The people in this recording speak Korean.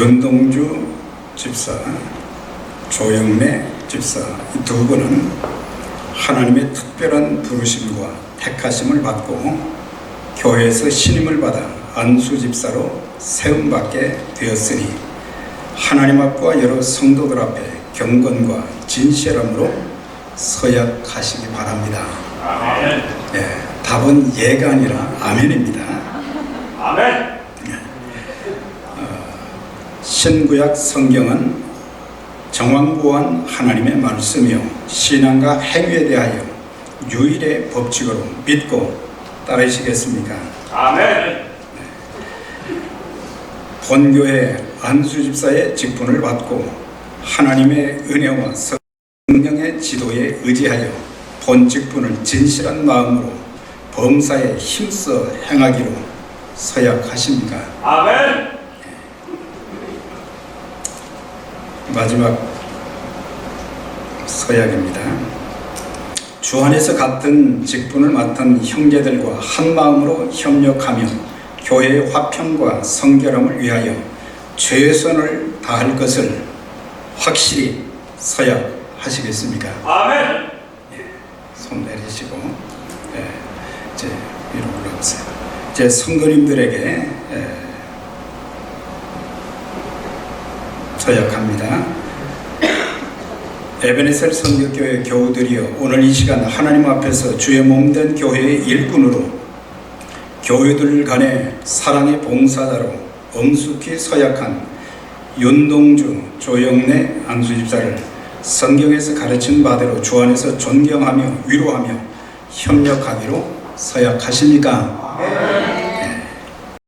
윤동주 집사, 조영래 집사 이 두 분은 하나님의 특별한 부르심과 택하심을 받고 교회에서 신임을 받아 안수 집사로 세움받게 되었으니 하나님 앞과 여러 성도들 앞에 경건과 진실함으로 서약하시기 바랍니다. 아멘. 예, 답은 예가 아니라 아멘입니다. 아멘. 신구약 성경은 정황부한 하나님의 말씀이요 신앙과 행위에 대하여 유일의 법칙으로 믿고 따르시겠습니까? 아멘. 본교회 안수 집사의 직분을 받고 하나님의 은혜와 성령의 지도에 의지하여 본 직분을 진실한 마음으로 범사에 힘써 행하기로 서약하십니까? 아멘. 마지막 서약입니다. 주 안에서 같은 직분을 맡은 형제들과 한 마음으로 협력하며 교회의 화평과 성결함을 위하여 최선을 다할 것을 확실히 서약하시겠습니까? 아멘. 손 내리시고 예, 이제 위로 올라오세요. 이제 성도님들에게 예, 서약합니다. 에베네셀 성교교회 교우들이여 오늘 이 시간 하나님 앞에서 주의 몸된 교회의 일꾼으로 교회들 간의 사랑의 봉사자로 엄숙히 서약한 윤동주, 조영래 안수집사를 성경에서 가르친 바대로 주 안에서 존경하며 위로하며 협력하기로 서약하십니까?